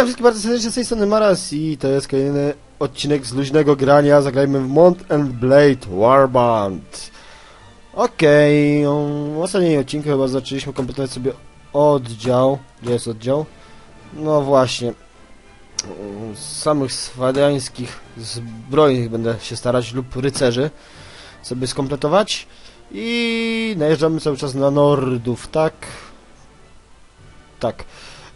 Witam wszystkich bardzo serdecznie z tej strony Maras i to jest kolejny odcinek z luźnego grania. Zagrajmy w Mont and Blade Warband. Okej, okay, odcinku chyba zaczęliśmy kompletować sobie oddział. Gdzie jest oddział? No właśnie. Z samych swadiańskich zbrojnych będę się starać lub rycerzy sobie skompletować. I najeżdżamy cały czas na Nordów, tak? Tak.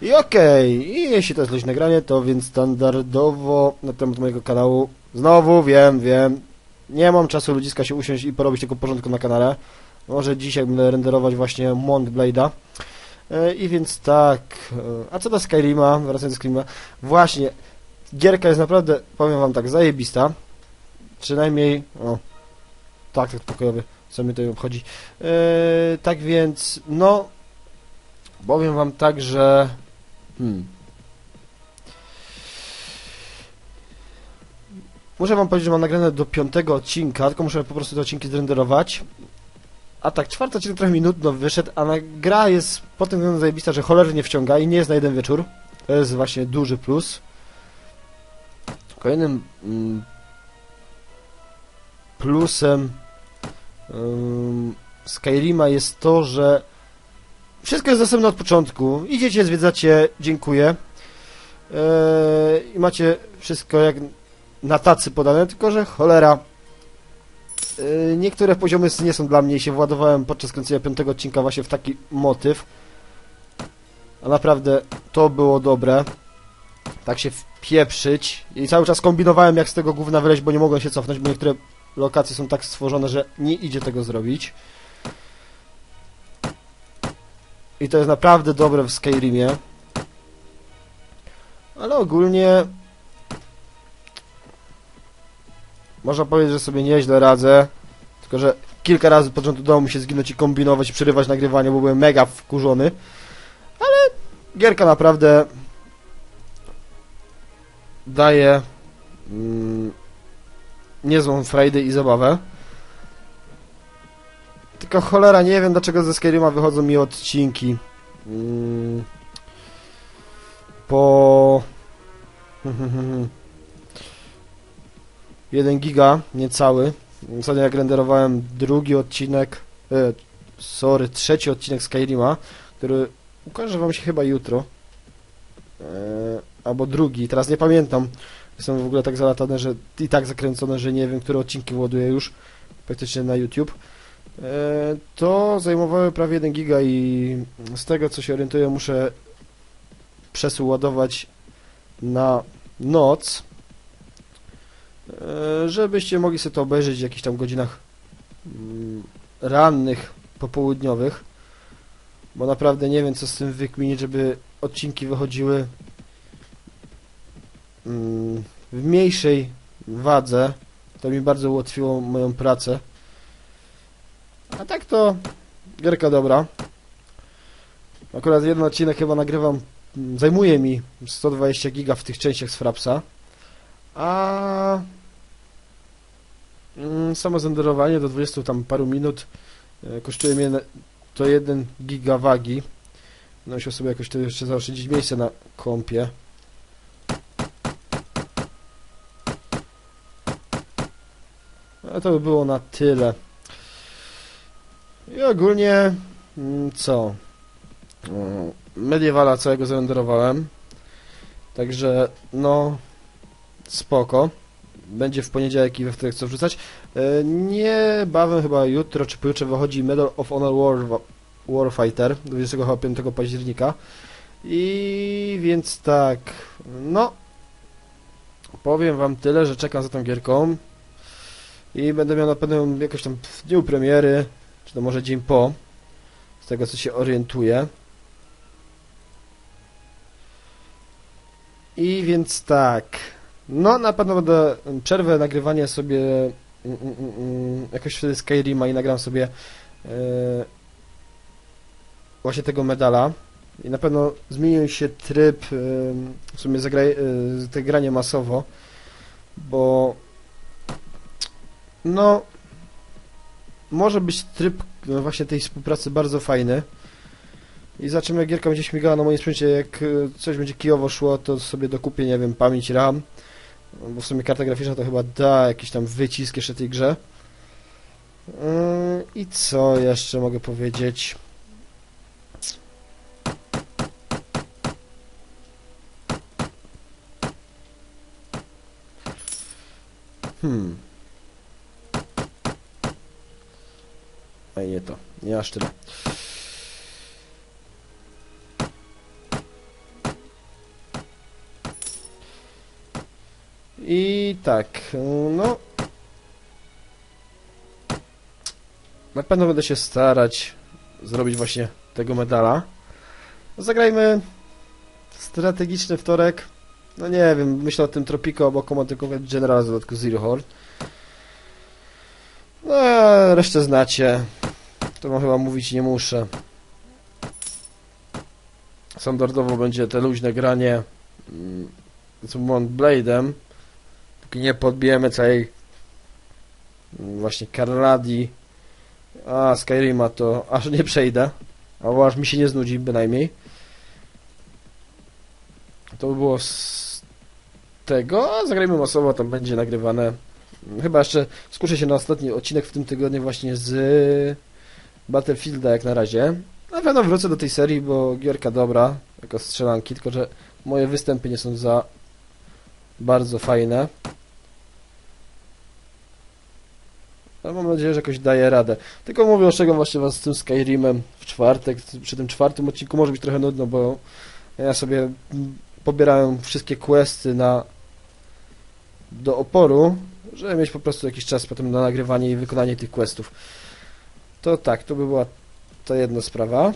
I okej, i jeśli to jest luźne granie, to więc standardowo na temat mojego kanału, znowu wiem, wiem, nie mam czasu ludziska się usiąść i porobić tego porządku na kanale. Może dzisiaj będę renderować właśnie Mont Blade'a. E, I więc tak, e, a co do Skyrima, wracając do Skyrima, właśnie, gierka jest naprawdę, powiem wam tak, zajebista. Przynajmniej, o, tak, tak pokojowy, co mnie to obchodzi. E, tak więc, no, powiem wam tak, że Hmm. Muszę wam powiedzieć, że mam nagrane do piątego odcinka, tylko muszę po prostu te odcinki zrenderować. A tak, czwarty odcinek trochę mi nudno wyszedł, a gra jest po tym względem zajebista, że cholernie wciąga i nie jest na jeden wieczór. To jest właśnie duży plus. Kolejnym mm, plusem Skyrima jest to, że wszystko jest dostępne od początku. Idziecie, zwiedzacie, dziękuję. Eee, I macie wszystko jak na tacy podane, tylko że cholera. Eee, niektóre poziomy nie są dla mnie i się władowałem podczas kręcenia piątego odcinka właśnie w taki motyw. A naprawdę to było dobre. Tak się wpieprzyć. I cały czas kombinowałem jak z tego gówna wyleźć, bo nie mogłem się cofnąć, bo niektóre lokacje są tak stworzone, że nie idzie tego zrobić. I to jest naprawdę dobre w Skyrimie. Ale ogólnie... Można powiedzieć, że sobie nieźle radzę. Tylko, że kilka razy pod rząd udało mi się zginąć i kombinować przerywać nagrywanie, bo byłem mega wkurzony. Ale gierka naprawdę daje mm, niezłą frajdę i zabawę. Tylko cholera, nie wiem dlaczego ze Skyrima wychodzą mi odcinki. Mm. Po... 1 giga, niecały. Ostatnio jak renderowałem drugi odcinek, e, sorry, trzeci odcinek Skyrima, który ukaże wam się chyba jutro. E, albo drugi, teraz nie pamiętam. Jestem w ogóle tak zalatany, że i tak zakręcony, że nie wiem, które odcinki ładuję już praktycznie na YouTube. E, to zajmowały prawie 1 giga i z tego co się orientuję muszę przesył ładować na noc, e, żebyście mogli sobie to obejrzeć w jakichś tam godzinach mm, rannych, popołudniowych, bo naprawdę nie wiem co z tym wykminić, żeby odcinki wychodziły mm, w mniejszej wadze. To mi bardzo ułatwiło moją pracę. A tak to gierka dobra. Akurat jeden odcinek chyba nagrywam, mm, zajmuje mi 120 giga w tych częściach z Frapsa. A mm, samo zenderowanie do 20 tam paru minut e, kosztuje mnie to 1 giga wagi. No musiał sobie jakoś to jeszcze zaoszczędzić miejsce na kompie. A to by było na tyle. I ogólnie mm, co? Mediewala całego zarenderowałem. Także no spoko. Będzie w poniedziałek i we wtorek co wrzucać. E, niebawem chyba jutro czy pojutrze wychodzi Medal of Honor War, Warfighter 25 października. I więc tak, no powiem wam tyle, że czekam za tą gierką i będę miał na pewno jakoś tam w dniu premiery to może dzień po, z tego co się orientuję. I więc tak, no na pewno będę przerwę nagrywania sobie mm, mm, mm, mm jakoś wtedy Skyrima i nagram sobie e, właśnie tego medala. I na pewno zmienił się tryb e, w sumie zagraj, e, te granie masowo, bo no może być tryb no, właśnie tej współpracy bardzo fajny. I zobaczymy jak gierka będzie śmigała na moim sprzęcie, jak y, coś będzie kijowo szło, to sobie dokupię, nie wiem, pamięć RAM. Bo w sumie karta graficzna to chyba da jakiś tam wycisk jeszcze tej grze. Yy, I co jeszcze mogę powiedzieć? Hmm. Nie to. Nie aż tyle. I tak, no. Na pewno będę się starać zrobić właśnie tego medala. Zagrajmy strategiczny wtorek. No nie wiem, myślę o tym Tropico Command Conquer General w dodatku Zero Horde. No, resztę znacie. To wam chyba mówić nie muszę. Standardowo będzie te luźne granie mm, z Mount Blade'em. Póki nie podbijemy całej mm, właśnie Karnadi, a Skyrima to aż nie przejdę. Albo aż mi się nie znudzi bynajmniej. To by było z tego, a zagrajmy masowo, tam będzie nagrywane. Chyba jeszcze skuszę się na ostatni odcinek w tym tygodniu właśnie z Battlefielda jak na razie. Na pewno wrócę do tej serii, bo gierka dobra, jako strzelanki, tylko że moje występy nie są za bardzo fajne. Ale mam nadzieję, że jakoś daje radę. Tylko mówię, czego właśnie was z tym Skyrimem w czwartek. Przy tym czwartym odcinku może być trochę nudno, bo ja sobie pobierałem wszystkie questy na do oporu, żeby mieć po prostu jakiś czas potem na nagrywanie i wykonanie tych questów. To tak, to by była ta jedna sprawa.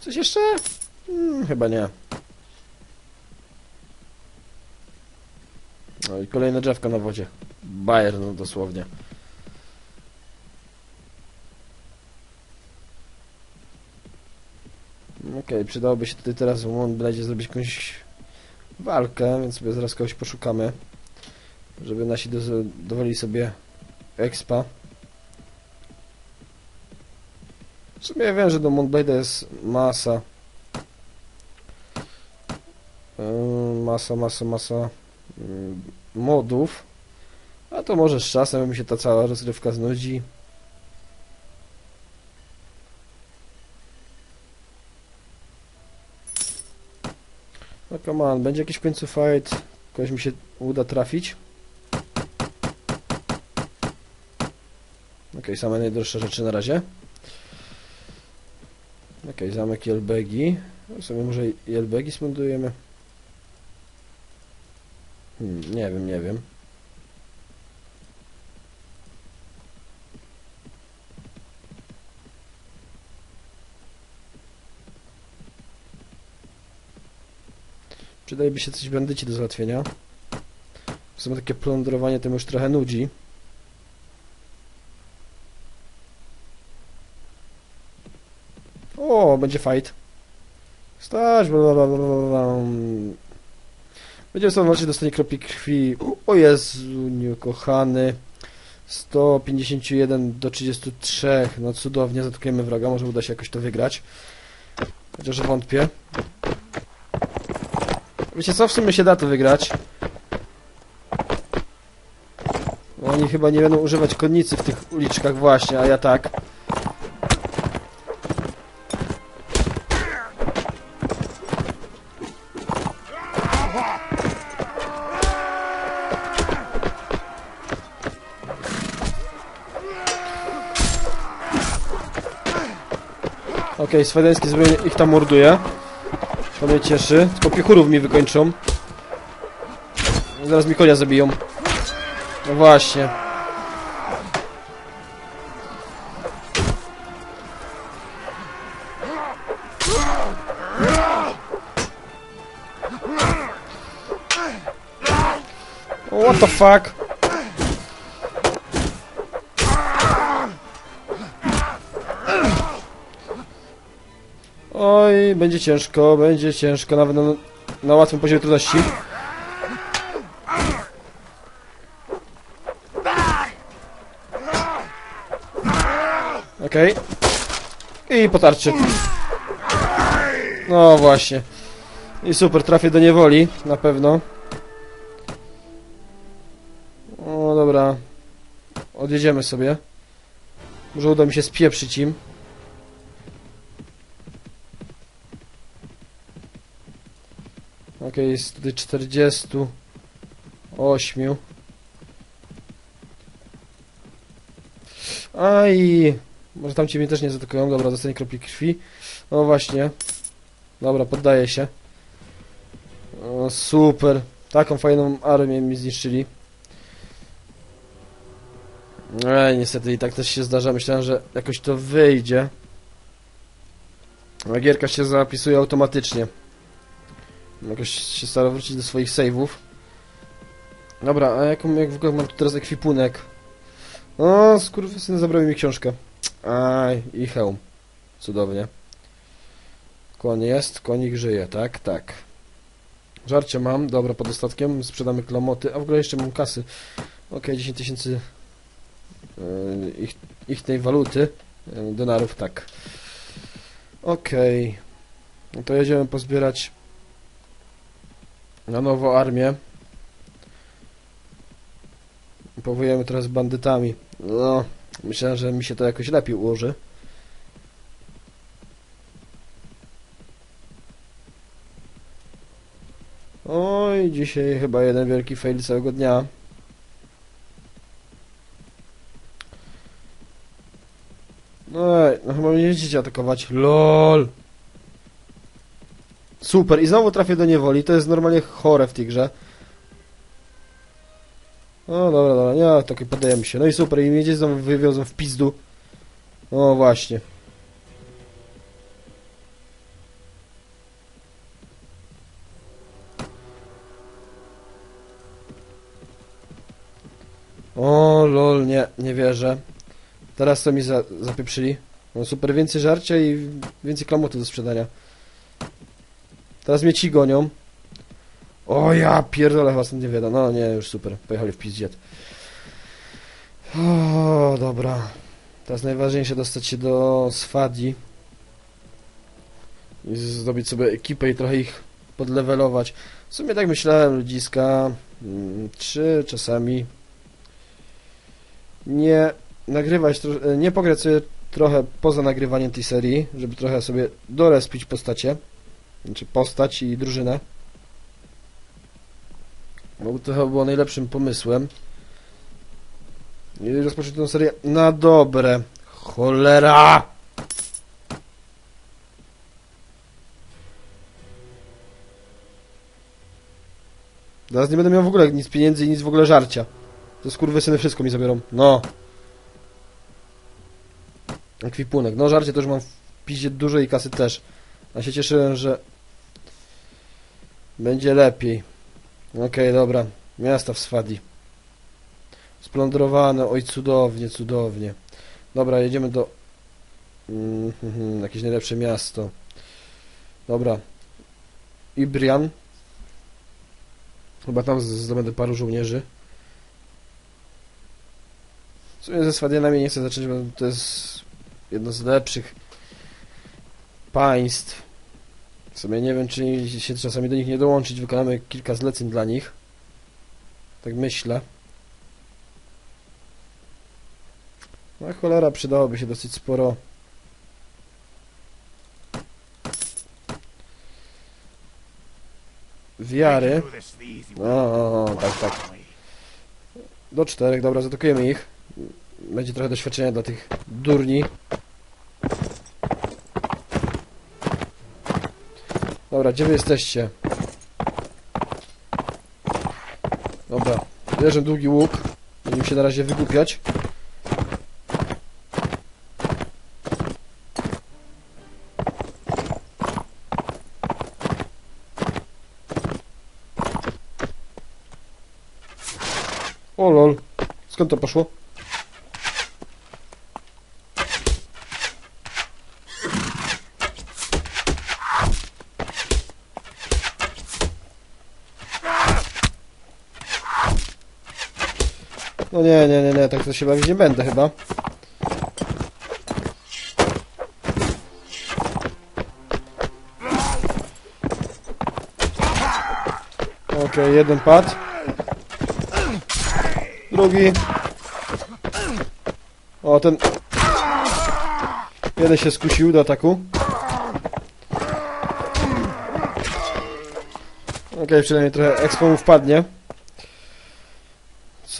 Coś jeszcze? Hmm, chyba nie. No i kolejna drzewka na wodzie. Bayer, no dosłownie. Okej, przydałoby się tutaj teraz w Montbladzie zrobić jakąś walkę, więc sobie zaraz kogoś poszukamy, żeby nasi dowolili sobie expa. W sumie ja wiem, że do Montblade'a jest masa Yy, masa, masa, masa yy, modów. A to może z czasem mi się ta cała rozrywka znudzi. No come on, będzie jakiś w końcu fight. Kogoś mi się uda trafić. Ok, same najdroższe rzeczy na razie. Ok, zamek Jelbegi. Sobie może Jelbegi smundujemy. Hmm, nie wiem, nie wiem. Przydałoby się coś bandyci do załatwienia. W sumie takie plądrowanie mnie już trochę nudzi. O, będzie fight. Stać, blablabla. Będzie w samym dostanie kropli krwi. O Jezu, kochany. 151 do 33. No cudownie, zatkujemy wroga. Może uda się jakoś to wygrać. Chociaż wątpię. Wiecie co, w sumie się da to wygrać. Oni chyba nie będą używać konnicy w tych uliczkach właśnie, a ja tak. Okej, swedeński zbrojnie ich tam morduje. To mnie cieszy. Tylko piechurów mi wykończą. Zaraz mi konia zabiją. No właśnie. What the fuck? Oj, będzie ciężko, będzie ciężko, nawet na, na łatwym poziomie trudności. Okej. I potarczy. No właśnie. I super, trafię do niewoli, na pewno. O, dobra. Odjedziemy sobie. Może uda mi się spieprzyć im. Okej, jest tutaj 48. Aj! Może tam mnie też nie zaatakują. Dobra, dostanie kropli krwi. No właśnie. Dobra, poddaję się. O, super. Taką fajną armię mi zniszczyli. Ej, niestety i tak też się zdarza. Myślałem, że jakoś to wyjdzie. A gierka się zapisuje automatycznie. Jakoś się stara wrócić do swoich save'ów. Dobra, a jaką, jak w ogóle mam tu teraz ekwipunek? O, skurwysyn zabrał mi książkę. Aj, i hełm. Cudownie. Koń jest, konik żyje, tak, tak. Żarcie mam, dobra, pod ostatkiem, sprzedamy klamoty, a w ogóle jeszcze mam kasy. Okej, 10 tysięcy yy, ich, ich tej waluty, yy, denarów, tak. Okej. No to jedziemy pozbierać na nowo armię. Powołujemy teraz bandytami. No, myślałem, że mi się to jakoś lepiej ułoży. Oj, dzisiaj chyba jeden wielki fail całego dnia. No, no chyba mnie nie będziecie atakować. LOL! Super, i znowu trafię do niewoli. To jest normalnie chore w tej grze. No dobra, dobra, nie, tak poddajemy się. No i super, i mnie gdzieś znowu wywiozą w pizdu. O, właśnie. O, lol, nie, nie wierzę. Teraz to mi za, zapieprzyli. No super, więcej żarcia i więcej klamotu do sprzedania. Teraz mnie ci gonią. O ja pierdolę, stąd nie wiadomo. No nie, już super, pojechali w pizdziet. O, dobra. Teraz najważniejsze dostać się do Swadzi. I zrobić sobie ekipę i trochę ich podlewelować. W sumie tak myślałem, ludziska. mm, Czy czasami nie nagrywać, nie pograć sobie trochę poza nagrywaniem tej serii, żeby trochę sobie dorespić postacie, znaczy postać i drużynę. Bo to chyba było najlepszym pomysłem. I rozpocząć tę serię na dobre. Cholera! Teraz nie będę miał w ogóle nic pieniędzy i nic w ogóle żarcia. To skurwysyny wszystko mi zabiorą. No. Ekwipunek. No żarcie też mam w piździe dużo i kasy też. A się cieszyłem, że będzie lepiej. Okej, dobra. Miasta w Swadi. Splądrowane. Oj, cudownie, cudownie. Dobra, jedziemy do... Mm, mhm, jakieś najlepsze miasto. Dobra. Ibrian. Chyba tam zdobędę paru żołnierzy. W sumie ze Swadianami nie chcę zacząć, bo to jest jedno z lepszych państw. W sumie nie wiem, czy się czasami do nich nie dołączyć. Wykonamy kilka zleceń dla nich. Tak myślę. No cholera, przydałoby się dosyć sporo. Wiary. O, o, o, tak, tak. Do czterech, dobra, zaatakujemy ich. Będzie trochę doświadczenia dla tych durni. Dobra, gdzie wy jesteście? Dobra, bierzę długi łuk. Będziemy się na razie wygłupiać. O lol, skąd to poszło? No nie, nie, nie, nie, tak to się bawić nie będę chyba. Okej, okay, jeden pad. Drugi. O, ten... Jeden się skusił do ataku. Okej, okay, przynajmniej trochę expo wpadnie.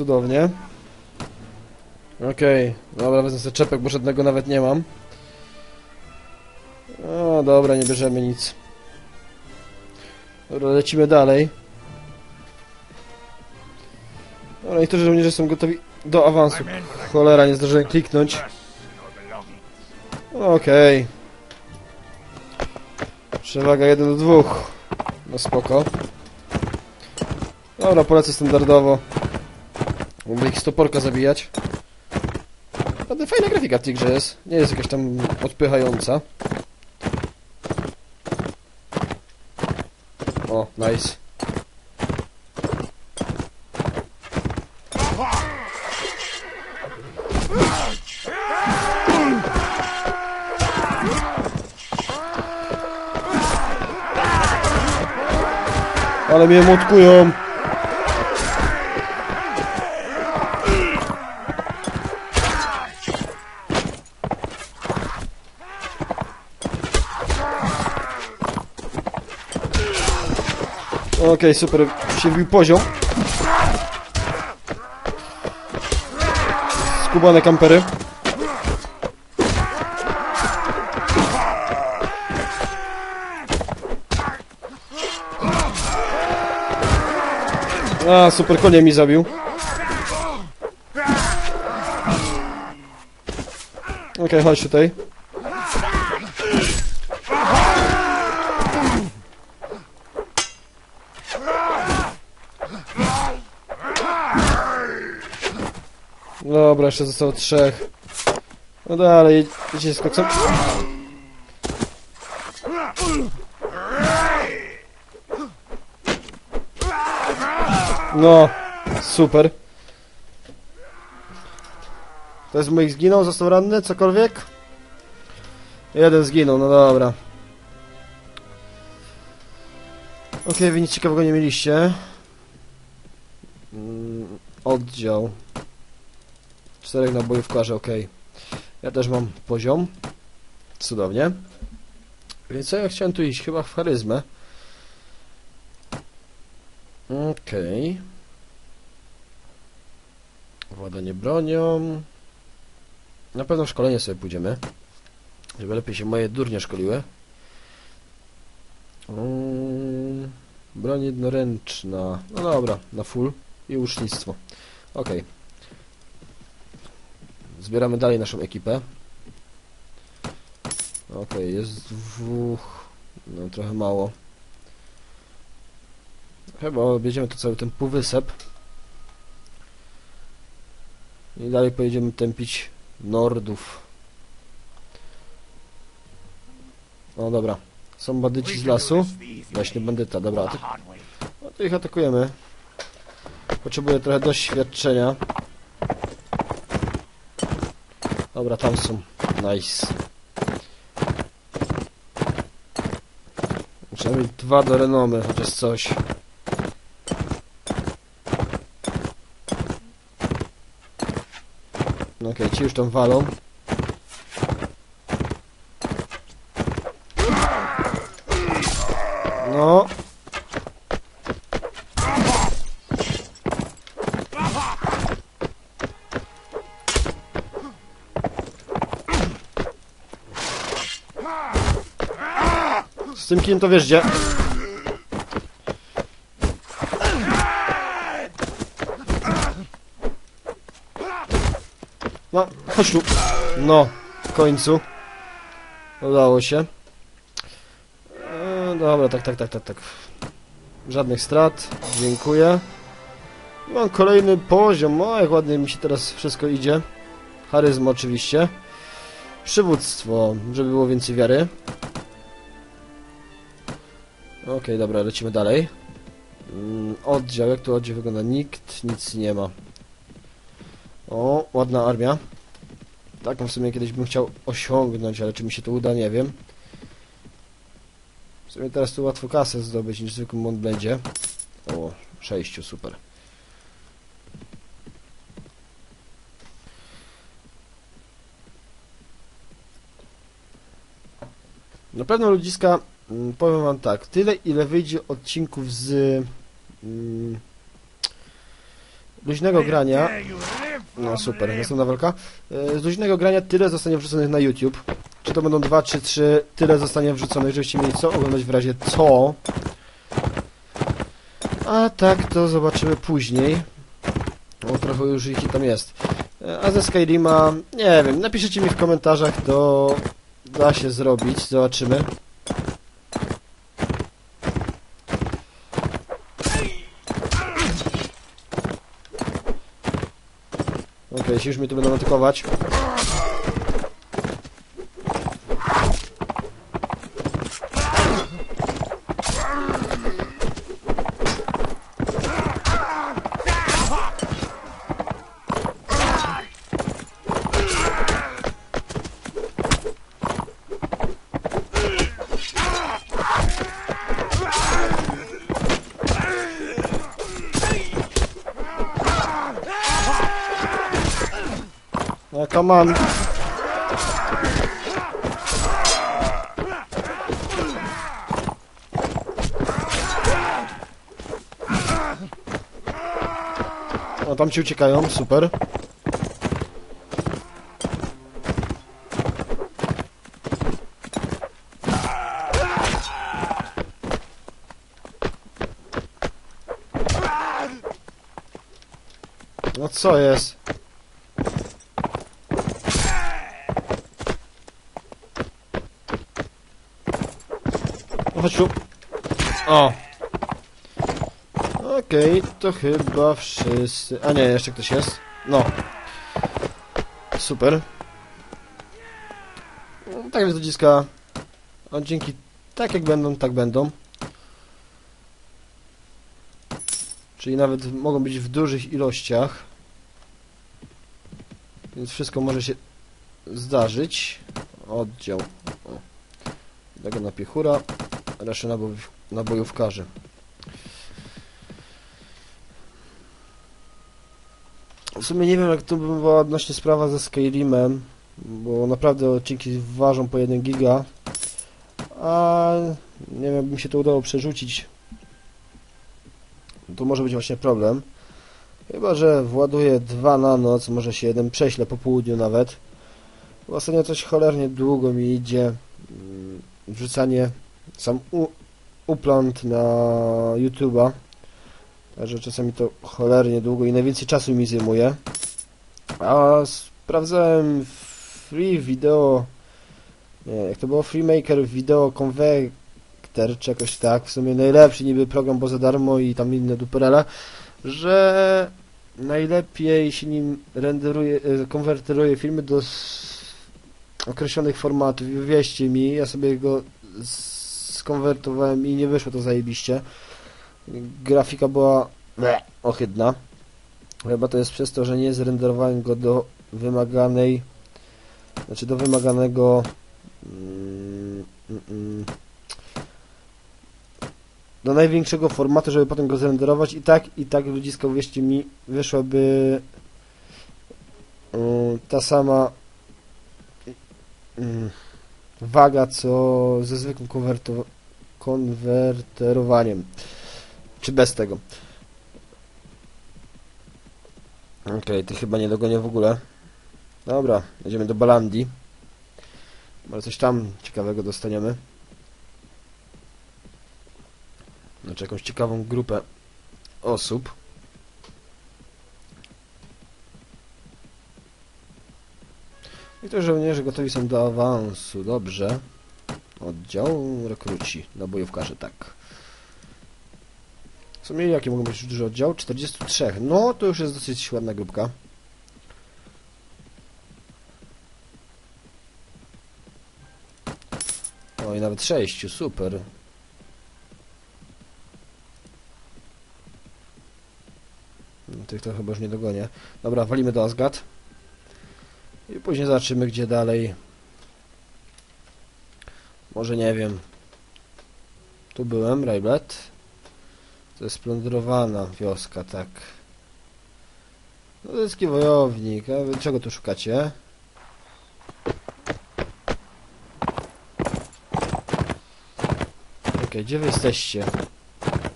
Cudownie. Okej, dobra, wezmę sobie czepek, bo żadnego nawet nie mam. O, dobra, nie bierzemy nic. Dobra, lecimy dalej. Dobra, niektórzy żołnierze są gotowi do awansu. Cholera, nie zdążyłem kliknąć. Okej. Przewaga 1 do 2. No spoko. Dobra, polecę standardowo. Mogę ich z toporka zabijać. Ale fajna grafika w tej grze jest. Nie jest jakaś tam odpychająca. O, nice. Ale mnie młotkują. Okej, super. Się wbił poziom. Skubane kampery. A, super, konie mi zabił. Okej, chodź tutaj. Dobra, jeszcze zostało trzech. No dalej, idzie z kocem. No, super. To jest moich zginął, został ranny, cokolwiek? Jeden zginął, no dobra. Okej, wy nic ciekawego nie mieliście. Mm, oddział. Czterech nabojów w karze, okej. Ja też mam poziom. Cudownie. Więc co ja chciałem tu iść? Chyba w charyzmę. Okej. Władanie bronią. Na pewno w szkolenie sobie pójdziemy. Żeby lepiej się moje durnie szkoliły. Mm, broń jednoręczna. No dobra, na full. I łucznictwo. Okej. Zbieramy dalej naszą ekipę. Okej, jest dwóch. No trochę mało. Chyba objedziemy to cały ten półwysep. I dalej pojedziemy tępić Nordów. O dobra. Są bandyci z lasu. Leśny bandyta, dobra. No to ich atakujemy. Potrzebuję trochę doświadczenia. Dobra, tam są. Nice. Przynajmniej dwa do renomy, chociaż coś. No Okej, ci już tam walą. No. Z tym kim to wiesz gdzie? No, chodź tu. No, w końcu. Udało się. E, dobra, tak, tak, tak, tak, tak. Żadnych strat. Dziękuję. Mam kolejny poziom. O, jak ładnie mi się teraz wszystko idzie. Charyzma oczywiście. Przywództwo, żeby było więcej wiary. Okej, dobra, lecimy dalej. Mm, oddział, jak tu oddział wygląda? Nikt, nic nie ma. O, ładna armia. Taką w sumie kiedyś bym chciał osiągnąć, ale czy mi się to uda, nie wiem. W sumie teraz tu łatwo kasę zdobyć niż zwykłym Montblandzie. O, sześciu, super. Na pewno ludziska, powiem wam tak, tyle ile wyjdzie odcinków z mm, luźnego grania, no super, następna walka, E, z luźnego grania tyle zostanie wrzuconych na YouTube, czy to będą dwa, czy trzy, tyle zostanie wrzuconych, żebyście mieli co oglądać w razie co, a tak to zobaczymy później, o trochę już ich tam jest. E, A ze Skyrima, nie wiem, napiszcie mi w komentarzach, to da się zrobić, zobaczymy. Okej, jeśli już mnie tu będą atakować. On. O, tam ci uciekają, super. No co jest? Tu. O. Okej, to chyba wszyscy... A nie, jeszcze ktoś jest. No. Super. No, Tak więc ludziska. Odcinki tak jak będą, tak będą. Czyli nawet mogą być w dużych ilościach. Więc wszystko może się zdarzyć. Oddział. O. Tego na piechura, resztę nabojów, nabojówkarzy. W sumie nie wiem jak to by była odnośnie sprawa ze Skyrimem, bo naprawdę odcinki ważą po 1 giga, a nie wiem, jakby mi się to udało przerzucić. To może być właśnie problem. Chyba, że właduję dwa na noc, może się jeden prześlę po południu nawet. Bo ostatnio coś cholernie długo mi idzie. mm, Wrzucanie sam u, na YouTube'a. Także czasami to cholernie długo i najwięcej czasu mi zajmuje. A sprawdzałem free video. Nie, jak to było Freemaker Video Converter, czy jakoś tak. W sumie najlepszy niby program, bo za darmo i tam inne duperele. Że najlepiej się nim renderuje, e, konwerteruje filmy do określonych formatów i wywieźcie mi, ja sobie go skonwertowałem i nie wyszło to zajebiście. Grafika była ohydna. Chyba to jest przez to, że nie zrenderowałem go do wymaganej znaczy do wymaganego mm, mm, mm, do największego formatu, żeby potem go zrenderować i tak, i tak ludziska, uwierzcie mi, wyszłaby mm, ta sama mm, waga, co ze zwykłym konwerterowaniem. Czy bez tego. Okej, ty chyba nie dogonię w ogóle. Dobra, jedziemy do Balandii. Może coś tam ciekawego dostaniemy. Znaczy jakąś ciekawą grupę osób. I to żołnierze gotowi są do awansu. Dobrze. Oddział rekruci. Na bojówkarze, tak. W sumie jakie mogą być duży oddział? 43. No, to już jest dosyć ładna grupka. O, i nawet 6. Super. No, Tych to chyba już nie dogonię. Dobra, walimy do Asgard. I później zobaczymy, gdzie dalej. Może nie wiem. Tu byłem, Rayblet. To jest splądrowana wioska, tak. No to jest taki wojownik, a wy czego tu szukacie? Okej, gdzie wy jesteście?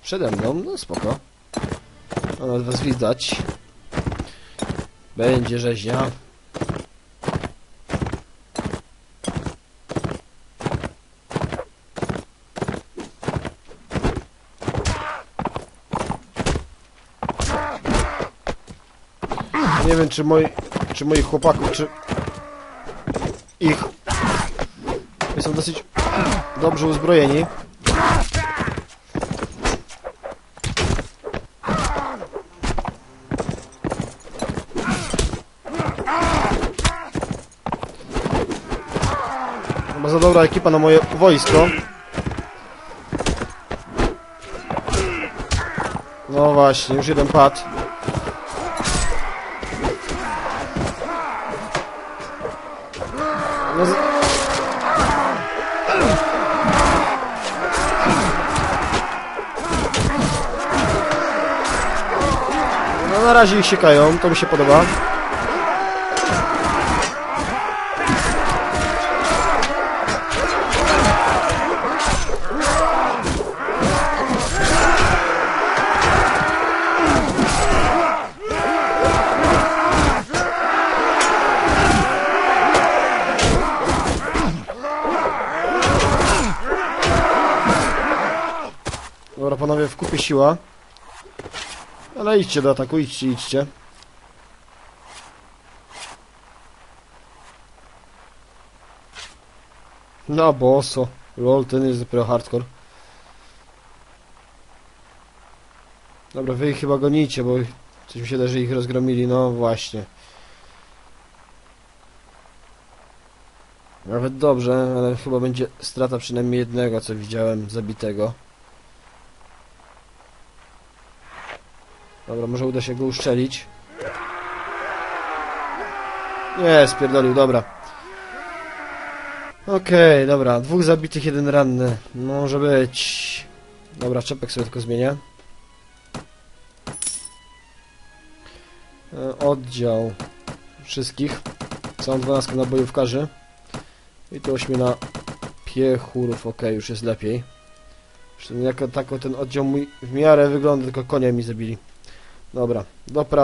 Przede mną? No spoko. Nawet was widać. Będzie rzeźnia. Czy moi, czy moich chłopaków, czy ich są dosyć dobrze uzbrojeni. Chyba za dobra ekipa na moje wojsko. No właśnie, już jeden padł. Na razie ich siekają, to mi się podoba. Dobra, panowie, w kupie siła. Ale idźcie do ataku, idźcie, idźcie. No, boso. Lol, ten jest dopiero hardcore. Dobra, wy ich chyba gonicie, bo coś mi się da, że ich rozgromili. No właśnie. Nawet dobrze, ale chyba będzie strata przynajmniej jednego, co widziałem, zabitego. Dobra, może uda się go uszczelić. Nie, spierdolił, dobra. Okej, dobra, dwóch zabitych, jeden ranny. Może być. Dobra, czepek sobie tylko zmienię. E, Oddział wszystkich. Całą 12 na bojówkarzy. I tu 8 na piechurów, okej, już jest lepiej. Zresztą jako tako ten oddział mój w miarę wygląda, tylko konia mi zabili. Dobra, dopra